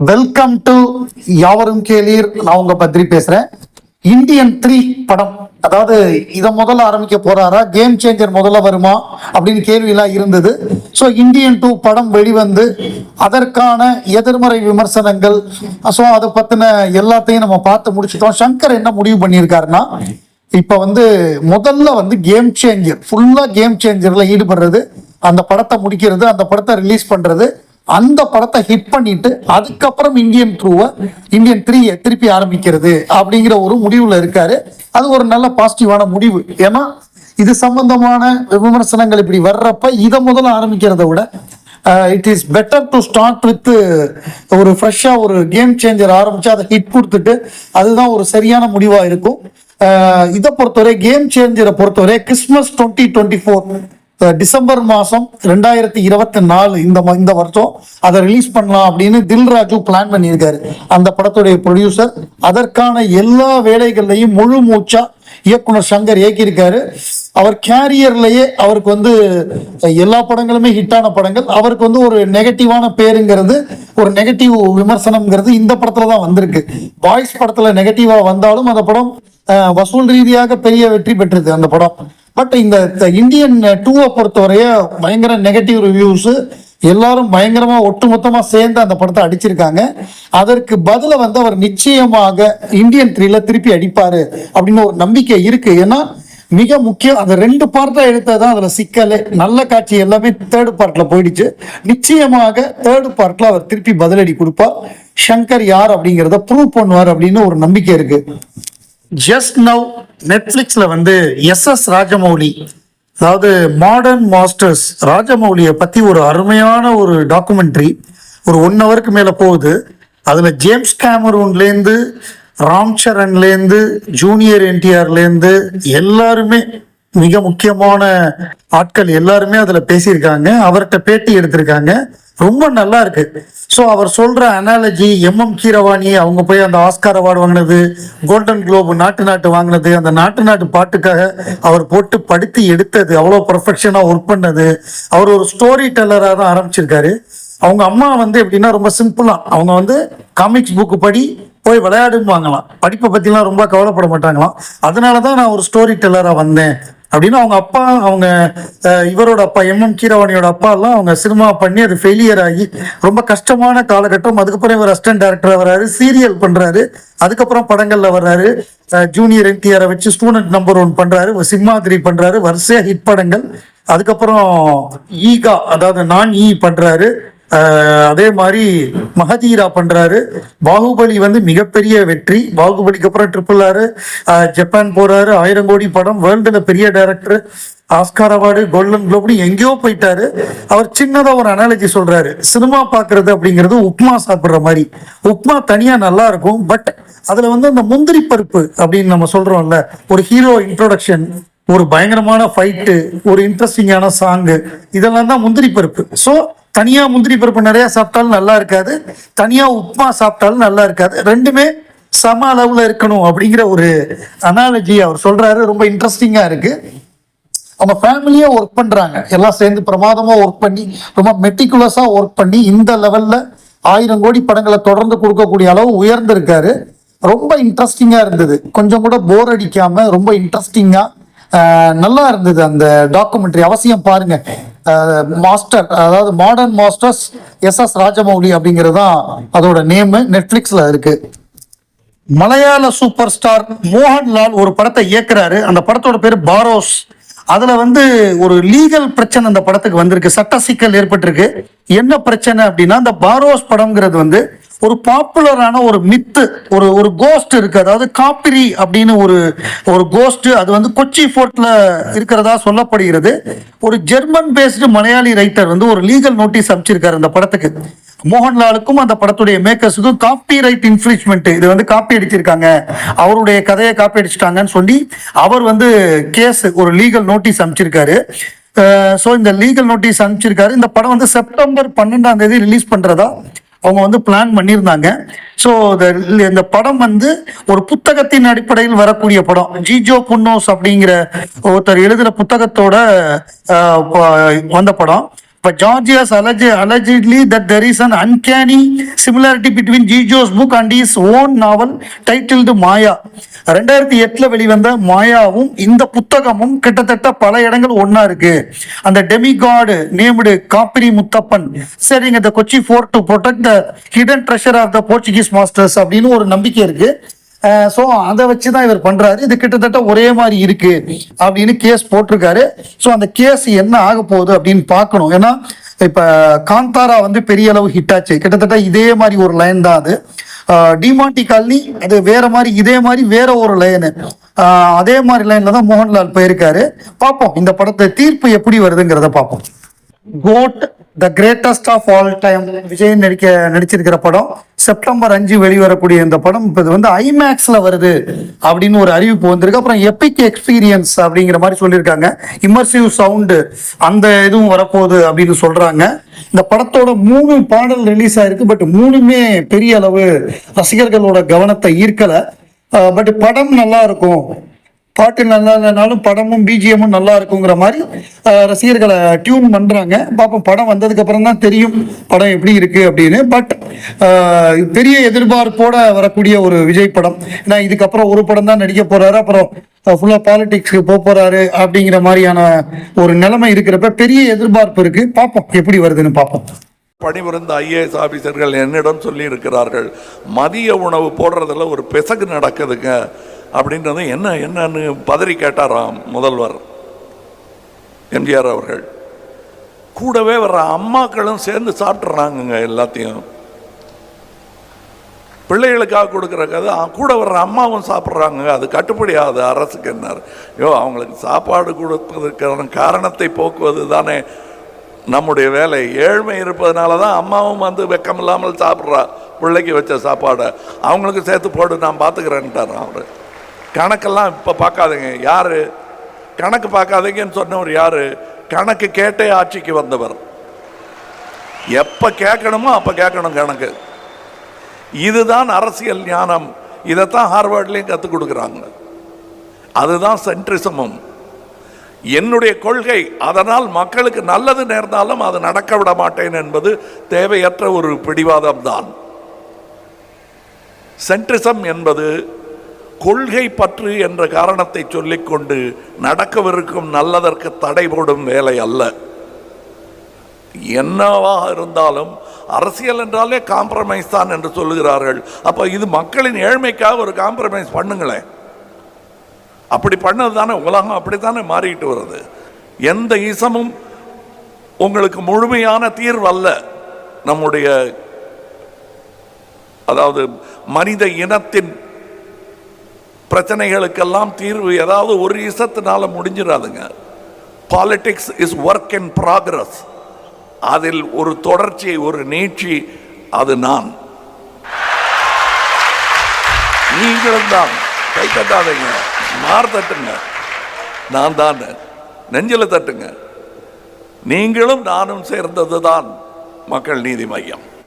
Welcome to யாவரும் கேளீர். நான் உங்க பத்ரி பேசுறேன். இந்தியன் த்ரீ படம். அதாவது இதை முதல்ல ஆரம்பிக்க போறாரா? கேம் சேஞ்சர் முதல்ல வருமா? அப்படின்னு கேள்வியெல்லாம் இருந்தது. ஸோ இந்தியன் டூ படம் வெளிவந்து அதற்கான எதிர்மறை விமர்சனங்கள் ஸோ அதை பற்றின எல்லாத்தையும் நம்ம பார்த்து முடிச்சுட்டோம். சங்கர் என்ன முடிவு பண்ணியிருக்காருன்னா இப்போ வந்து முதல்ல வந்து கேம் சேஞ்சர் ஃபுல்லாக கேம் சேஞ்சரில் ஈடுபடுறது அந்த படத்தை முடிக்கிறது அந்த படத்தை ரிலீஸ் பண்ணுறது அந்த படத்தை ஹிட் பண்ணிட்டு அதுக்கப்புறம் இந்தியன் த்ரூவை இந்தியன் த்ரீயை திருப்பி ஆரம்பிக்கிறது அப்படிங்கிற ஒரு முடிவுல இருக்காரு. அது ஒரு நல்ல பாசிட்டிவான முடிவு. ஏன்னா இது சம்பந்தமான விமர்சனங்கள் இப்படி வர்றப்ப இதை முதல்ல ஆரம்பிக்கிறத விட it is better to start with ஒரு ஃப்ரெஷ்ஷாக ஒரு கேம் சேஞ்சர் ஆரம்பிச்சு அதை ஹிட் கொடுத்துட்டு அதுதான் ஒரு சரியான முடிவாக இருக்கும். இதை பொறுத்தவரை கேம் சேஞ்சரை பொறுத்தவரை Christmas twenty twenty four December மாதம் ரெண்டாயிரத்தி இருபத்தி நாலு இந்த இந்த வருஷம் அதை ரிலீஸ் பண்ணலாம் அப்படின்னு தில்ராஜு பிளான் பண்ணியிருக்காரு. அந்த படத்துடைய ப்ரொடியூசர் அதற்கான எல்லா வேலைகள்லையும் முழு மூச்சா இயக்குனர் சங்கர் இயக்கியிருக்காரு. அவர் கேரியர்லயே அவருக்கு வந்து எல்லா படங்களுமே ஹிட்டான படங்கள். அவருக்கு வந்து ஒரு நெகட்டிவான பேருங்கிறது ஒரு நெகட்டிவ் விமர்சனம்ங்கிறது இந்த படத்துல தான் வந்திருக்கு. பாய்ஸ் படத்துல நெகட்டிவா வந்தாலும் அந்த படம் வசூல் ரீதியாக பெரிய வெற்றி பெற்றது அந்த படம். பட் இந்த இந்தியன் டூவை பொறுத்தவரைய பயங்கர நெகட்டிவ் ரிவ்யூஸு எல்லாரும் பயங்கரமா ஒட்டுமொத்தமா சேர்ந்து அந்த படத்தை அடிச்சிருக்காங்க. அதற்கு பதில வந்து அவர் நிச்சயமாக இந்தியன் த்ரீல திருப்பி அடிப்பாரு அப்படின்னு ஒரு நம்பிக்கை இருக்கு. ஏன்னா மிக முக்கியம் அந்த ரெண்டு பார்ட்டா எடுத்ததான் அதுல சிக்கல் நல்ல காட்சி எல்லாமே தேர்ட் பார்ட்ல போயிடுச்சு. நிச்சயமாக தேர்ட் பார்ட்ல அவர் திருப்பி பதிலடி கொடுப்பார். சங்கர் யார் அப்படிங்கிறத ப்ரூவ் பண்ணுவார் அப்படின்னு ஒரு நம்பிக்கை இருக்கு. ஜஸ்ட் நவ் நெட்ஃப்ளிக்ஸில் வந்து எஸ் எஸ் ராஜமௌலி அதாவது மாடர்ன் மாஸ்டர்ஸ் ராஜமௌலியை பற்றி ஒரு அருமையான ஒரு டாக்குமெண்ட்ரி ஒரு ஒன் ஹவருக்கு மேலே போகுது. அதில் ஜேம்ஸ் கேமரூன்லேருந்து ராம் சரண்லேருந்து ஜூனியர் என்டிஆர்லேருந்து எல்லாருமே மிக முக்கியமான ஆட்கள் எல்லாருமே அதில் பேசியிருக்காங்க. அவர்கிட்ட பேட்டி எடுத்திருக்காங்க. ரொம்ப நல்லா இருக்கு. ஸோ அவர் சொல்ற அனாலஜி எம் எம் கீரவாணி அவங்க போய் அந்த ஆஸ்கார் அவார்டு வாங்கினது கோல்டன் குளோப் நாட்டு நாட்டு வாங்கினது அந்த நாட்டு நாட்டு பாட்டுக்காக அவர் போட்டு படுத்து எடுத்தது அவ்வளோ பர்ஃபெக்ஷனாக ஒர்க் பண்ணது. அவர் ஒரு ஸ்டோரி டெல்லராக தான் ஆரம்பிச்சிருக்காரு. அவங்க அம்மா வந்து எப்படின்னா ரொம்ப சிம்பிளா அவங்க வந்து காமிக்ஸ் புக்கு படி போய் விளையாடுவாங்களாம் படிப்பை பற்றிலாம் ரொம்ப கவலைப்பட மாட்டாங்களாம். அதனால தான் நான் ஒரு ஸ்டோரி டெல்லராக வந்தேன். அப்படின்னு அவங்க அப்பா அவங்க இவரோட அப்பா எம் எம் கீரவாணியோட அப்பா எல்லாம் அவங்க சினிமா பண்ணி அது ஃபெயிலியர் ஆகி ரொம்ப கஷ்டமான காலகட்டம். அதுக்கப்புறம் இவர் அசிஸ்டன்ட் டேரக்டர் வர்றாரு சீரியல் பண்றாரு. அதுக்கப்புறம் படங்கள்ல வர்றாரு. ஜூனியர் என்டிஆரை வச்சு ஸ்டூடெண்ட் நம்பர் ஒன் பண்றாரு. சிம்மாதிரி பண்றாரு. வரிசையா ஹிட் படங்கள். அதுக்கப்புறம் ஈகா அதாவது நான் ஈ பண்றாரு. அதே மாதிரி மகதீரா பண்றாரு. பாகுபலி வந்து மிகப்பெரிய வெற்றி. பாகுபலிக்கு அப்புறம் ட்ரிபிள் ஆறு ஜப்பான் போறாரு. ஆயிரம் கோடி படம். வேர்ல்டுல பெரிய டைரக்டர் ஆஸ்கார் அவார்டு கோல்டன் குளோப்னு எங்கேயோ போயிட்டாரு. அவர் சின்னதா ஒரு அனாலஜி சொல்றாரு. சினிமா பாக்குறது அப்படிங்கிறது உப்மா சாப்பிடுற மாதிரி. உப்மா தனியா நல்லா இருக்கும். பட் அதுல வந்து அந்த முந்திரி பருப்பு அப்படின்னு நம்ம சொல்றோம்ல ஒரு ஹீரோ இன்ட்ரோடக்ஷன் ஒரு பயங்கரமான ஃபைட்டு ஒரு இன்ட்ரெஸ்டிங்கான சாங்கு இதெல்லாம் தான் முந்திரி பருப்பு. ஸோ தனியா முந்திரி பருப்பு நிறைய சாப்பிட்டாலும் நல்லா இருக்காது. தனியா உப்புமா சாப்பிட்டாலும் நல்லா இருக்காது. ரெண்டுமே சம அளவுல இருக்கணும் அப்படிங்கிற ஒரு அனாலஜி அவர் சொல்றாரு. ரொம்ப இன்ட்ரெஸ்டிங்கா இருக்கு. அவங்க ஃபேமிலியா ஒர்க் பண்றாங்க. எல்லாம் சேர்ந்து பிரமாதமா ஒர்க் பண்ணி ரொம்ப மெட்டிகுலஸா ஒர்க் பண்ணி இந்த லெவல்ல ஆயிரம் கோடி படங்களை தொடர்ந்து கொடுக்கக்கூடிய அளவு உயர்ந்திருக்காரு. ரொம்ப இன்ட்ரெஸ்டிங்கா இருந்தது. கொஞ்சம் கூட போர் அடிக்காம ரொம்ப இன்ட்ரெஸ்டிங்கா நல்லா இருந்தது அந்த டாக்குமெண்ட்ரி அவசியம் பாருங்க. மாஸ்டர் அதாவது modern masters S S Rajamouli அப்படிங்கிறது தான் அதோட நேமு நெட்ஃப்ளிக்ஸில் இருக்கு. மலையாள சூப்பர் ஸ்டார் மோகன்லால் ஒரு படத்தை இயக்குறாரு. அந்த படத்தோட பேர் பாரோஸ். அதுல வந்து ஒரு லீகல் பிரச்சனை அந்த படத்துக்கு வந்திருக்கு. சட்ட சிக்கல் ஏற்பட்டிருக்கு. என்ன பிரச்சனை அப்படின்னா அந்த பாரோஸ் படம்ங்கிறது வந்து ஒரு பாப்புலரான ஒரு மித்து ஒரு ஒரு கோஸ்ட் இருக்கு. அதாவது காப்பிரி அப்படின்னு ஒரு ஒரு கோஸ்ட் அது வந்து கொச்சி ஃபோர்ட்ல இருக்கிறதா சொல்லப்படுகிறது. ஒரு ஜெர்மன் பேஸ்டு மலையாளி ரைட்டர் வந்து ஒரு லீகல் நோட்டீஸ் அமைச்சிருக்காரு அந்த படத்துக்கு. மோகன்லாலுக்கும் அந்த படத்துடைய மேக்கர்ஸுக்கும் காப்பி ரைட் இன்ஃபிரிச்மெண்ட் இது வந்து காப்பி அடிச்சிருக்காங்க. அவருடைய கதையை காப்பி அடிச்சிட்டாங்கன்னு சொல்லி அவர் வந்து கேஸ் ஒரு லீகல் நோட்டீஸ் அமைச்சிருக்காரு ஸோ இந்த லீகல் நோட்டீஸ் அனுப்பிச்சிருக்காரு. இந்த படம் வந்து செப்டம்பர் பன்னெண்டாம் தேதி ரிலீஸ் பண்ணுறதா அவங்க வந்து பிளான் பண்ணியிருந்தாங்க. ஸோ இந்த படம் வந்து ஒரு புத்தகத்தின் அடிப்படையில் வரக்கூடிய படம். ஜிஜோ புன்னோஸ் அப்படிங்கிற ஒருத்தர் எழுதுகிற புத்தகத்தோட வந்த படம். இப்போ ஜார்ஜியாஸ் allege allegedly that there is an uncanny similarity between Jijo's book and his own novel titled Maya ரெண்டாயிரத்தி எட்டில் வெளிவந்த மாயாவும் இந்த புத்தகமும் கிட்டத்தட்ட பல இடங்கள் ஒன்றா இருக்கு. அந்த டெமிகாடு நேம்டு காப்பிரி முத்தப்பன். சரிங்க இந்த Kochi fort to protect the hidden treasure of the Portuguese masters அப்படின்னு ஒரு நம்பிக்கை இருக்கு. ஸோ அதை வச்சு தான் இவர் பண்ணுறாரு இது கிட்டத்தட்ட ஒரே மாதிரி இருக்கு அப்படின்னு கேஸ் போட்டிருக்காரு. ஸோ அந்த கேஸ் என்ன ஆக போகுது அப்படின்னு பார்க்கணும். ஏன்னா இப்போ காந்தாரா வந்து பெரிய அளவு ஹிட் ஆச்சு. கிட்டத்தட்ட இதே மாதிரி ஒரு லைன் தான் அது. டிமாண்டி காலனி அது வேற மாதிரி இதே மாதிரி வேற ஒரு லைனு அதே மாதிரி லைன்ல தான் மோகன்லால் போயிருக்காரு. பார்ப்போம் இந்த படத்தை தீர்ப்பு எப்படி வருதுங்கிறத பார்ப்போம். Goat the greatest of all time Vijay நடிக்க நடிச்சிருக்கிற படம். செப்டம்பர் அஞ்சு வெளிவரக்கூடிய இந்த படம். இப்போ இது வந்து ஐமேக்ஸில் வருது அப்படின்னு ஒரு அறிவிப்பு வந்திருக்கு. அப்புறம் எப்பிக் எக்ஸ்பீரியன்ஸ் அப்படிங்கிற மாதிரி சொல்லியிருக்காங்க. இமர்சிவ் சவுண்டு அந்த இதுவும் வரப்போகுது அப்படின்னு சொல்கிறாங்க இந்த படத்தோட மூணு பாடல் ரிலீஸ் ஆயிருக்கு. பட் மூணுமே பெரிய அளவு ரசிகர்களோட கவனத்தை ஈர்க்கலை. பட் படம் நல்லா இருக்கும். பாட்டு நல்லா இல்லைனாலும் படமும் பிஜிஎம்மும் நல்லா இருக்குங்கிற மாதிரி ரசிகர்களை டியூன் பண்றாங்க. பார்ப்போம் படம் வந்ததுக்கு அப்புறம் தான் தெரியும் படம் எப்படி இருக்கு அப்படின்னு. பட் பெரிய எதிர்பார்ப்போட வரக்கூடிய ஒரு விஜய் படம். ஏன்னா இதுக்கப்புறம் ஒரு படம் தான் நடிக்க போறாரு. அப்புறம் ஃபுல்லா பாலிடிக்ஸ்க்கு போக போறாரு அப்படிங்கிற மாதிரியான ஒரு நிலைமை இருக்கிறப்ப பெரிய எதிர்பார்ப்பு இருக்கு. பார்ப்போம் எப்படி வருதுன்னு பார்ப்போம் பணிபுரிந்த ஐஏஎஸ் ஆஃபீஸர்கள் என்னிடம் சொல்லி இருக்கிறார்கள் மதிய உணவு போடுறதுல ஒரு பிசகு நடக்குதுங்க. அப்படின்றது என்ன என்னன்னு பதறி கேட்டாராம் முதல்வர் எம்ஜிஆர் அவர்கள். கூடவே வர்ற அம்மாக்களும் சேர்ந்து சாப்பிட்றாங்கங்க எல்லாத்தையும். பிள்ளைகளுக்காக கொடுக்குற கதை கூட வர்ற அம்மாவும் சாப்பிட்றாங்க அது கட்டுப்படி ஆகுது அரசுக்கு என்ன யோ அவங்களுக்கு சாப்பாடு கொடுப்பதற்கான காரணத்தை போக்குவது தானே நம்முடைய வேலை. ஏழ்மை இருப்பதனால தான் அம்மாவும் வந்து வெக்கம் இல்லாமல் சாப்பிட்றா பிள்ளைக்கு வச்ச சாப்பாடை. அவங்களுக்கு சேர்த்து போட்டு நான் பார்த்துக்கிறேன்ட்டார் அவர். கணக்கெல்லாம் இப்போ பார்க்காதீங்க. யார்? கணக்கு பார்க்காதீங்கன்னு சொன்னவர் யார்? கணக்கு கேட்டே ஆட்சிக்கு வந்தவர். எப்போ கேட்கணுமோ அப்போ கேட்கணும் கணக்கு. இதுதான் அரசியல் ஞானம். இதைத்தான் ஹார்வர்ட்லேயும் கற்றுக் கொடுக்குறாங்க. அதுதான் சென்ட்ரிசமும். என்னுடைய கொள்கை அதனால் மக்களுக்கு நல்லது நேர்ந்தாலும் அது நடக்க விட மாட்டேன் என்பது தேவையற்ற ஒரு பிடிவாதம் தான் சென்ட்ரிசம் என்பது கொள்கை பற்று என்ற காரணத்தை சொல்லிக்கொண்டு நடக்கவிருக்கும் நல்லதற்கு தடை போடும் வேலை அல்ல. என்னவாக இருந்தாலும் அரசியல் என்றாலே காம்ப்ரமைஸ் தான் என்று சொல்லுகிறார்கள். அப்போ இது மக்களின் ஏழ்மைக்காக ஒரு காம்ப்ரமைஸ் பண்ணுங்களேன் அப்படி பண்ணது தானே உலகம் அப்படி தானே மாறிட்டு வருது. எந்த இசமும் உங்களுக்கு முழுமையான தீர்வு அல்ல. நம்முடைய அதாவது மனித இனத்தின் பிரச்சனைகளுக்கெல்லாம் தீர்வு ஏதாவது ஒரு இசத்தினால முடிஞ்சிடாதுங்க. Politics is work in progress அதில் ஒரு தொடர்ச்சி ஒரு நீட்சி அது நான். நீங்களும் தான் கை தட்டாதீங்க. மார் தட்டுங்க. நான் தான். நெஞ்சில் தட்டுங்க. நீங்களும் நானும் சேர்ந்தது தான் மக்கள் நீதி மையம்.